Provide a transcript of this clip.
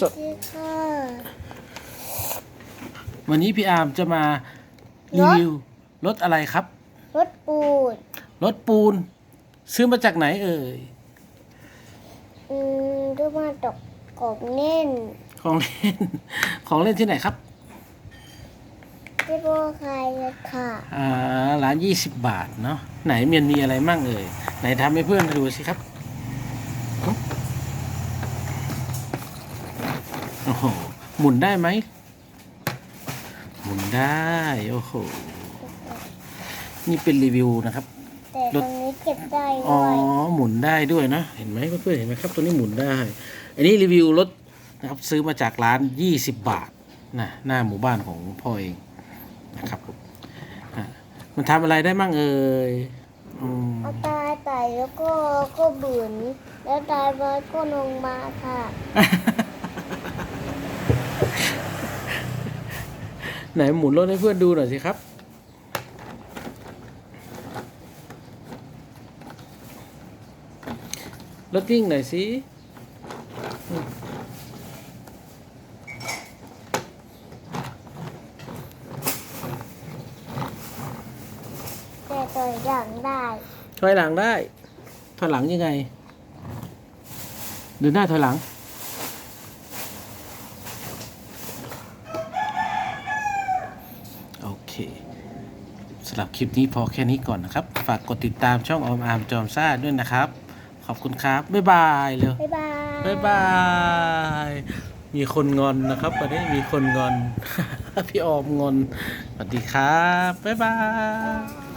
สวัสดีค่ะวันนี้พี่อาร์มจะมารีวิวรถอะไรครับ รถปูดรถปูน ซื้อมาจากไหนเอ่ย อืมดูมาตกกบเน่น ของเล่น ของเล่นที่ไหนครับที่โบคายเลยค่ะ อ่าร้านยี่สิบบาทเนาะ ไหนเมียนมีอะไรมั่งเอ่ย ไหนทำให้เพื่อนดูสิครับ โอ้โหหมุนได้ไหม หมุนได้ โอ้โห นี่เป็นรีวิวนะครับ แต่ตรงนี้เก็บได้อ๋อ ด้วยหมุนได้ด้วยนะ เห็นไหมเพื่อนๆเห็นไหมครับ ตัวนี้หมุนได้ อันนี้รีวิวรถนะครับซื้อมาจากร้าน 20 บาทนะหน้าหมู่บ้านของพ่อเองนะครับผมอะมันทำอะไรได้มั่งเอ่ยอืมเอาตายไต่แล้วก็ก็บืนแล้วตายไปก็ลงมาค่ะ ไหนหมุนรถให้เพื่อนดูหน่อยสิครับ รถวิ่งหน่อยสิแต่ตัวอย่างได้ ถอยหลังได้ ถอยหลังยังไง เดินหน้าถอยหลัง โอเค สำหรับคลิปนี้พอแค่นี้ก่อนนะครับ ฝากกดติดตามช่องออมอาร์มจอมซ่าด้วยนะครับ ขอบคุณครับ บ๊ายบายเร็วบ๊ายบาย บ๊ายบาย มีคนงอนนะครับวันนี้มีคนงอน พี่ออมงอน สวัสดีครับ บ๊ายบาย